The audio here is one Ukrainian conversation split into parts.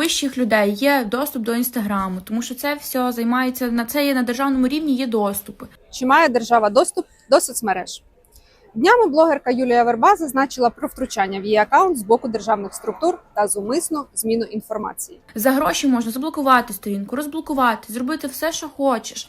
вищих людей є доступ до інстаграму, тому що це все займається на це є на державному рівні. Є доступи. Чи має держава доступ до соцмереж? Днями блогерка Юлія Верба зазначила про втручання в її аккаунт з боку державних структур та зумисну зміну інформації. За гроші можна заблокувати сторінку, розблокувати, зробити все, що хочеш.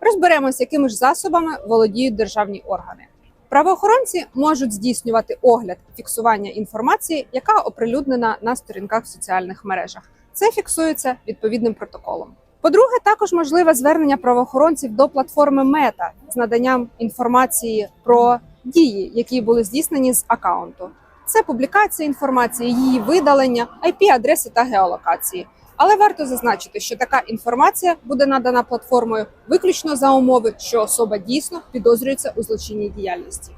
Розберемось, якими ж засобами володіють державні органи. Правоохоронці можуть здійснювати огляд фіксування інформації, яка оприлюднена на сторінках в соціальних мережах. Це фіксується відповідним протоколом. По-друге, також можливе звернення правоохоронців до платформи Мета з наданням інформації про дії, які були здійснені з аккаунту. Це публікація інформації, її видалення, IP-адреси та геолокації. Але варто зазначити, що така інформація буде надана платформою виключно за умови, що особа дійсно підозрюється у злочинній діяльності.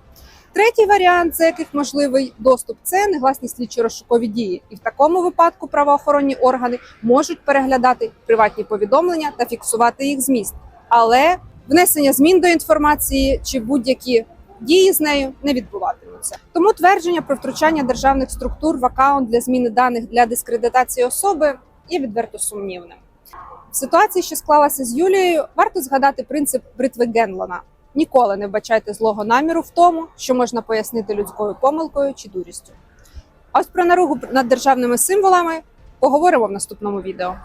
Третій варіант, за яких можливий доступ, це негласні слідчі розшукові дії, і в такому випадку правоохоронні органи можуть переглядати приватні повідомлення та фіксувати їх зміст. Але внесення змін до інформації чи будь-які дії з нею не відбуватимуться. Тому твердження про втручання державних структур в аккаунт для зміни даних для дискредитації особи є відверто сумнівним. В ситуації, що склалася з Юлією, варто згадати принцип бритви Генлона. Ніколи не вбачайте злого наміру в тому, що можна пояснити людською помилкою чи дурістю. А ось про наругу над державними символами поговоримо в наступному відео.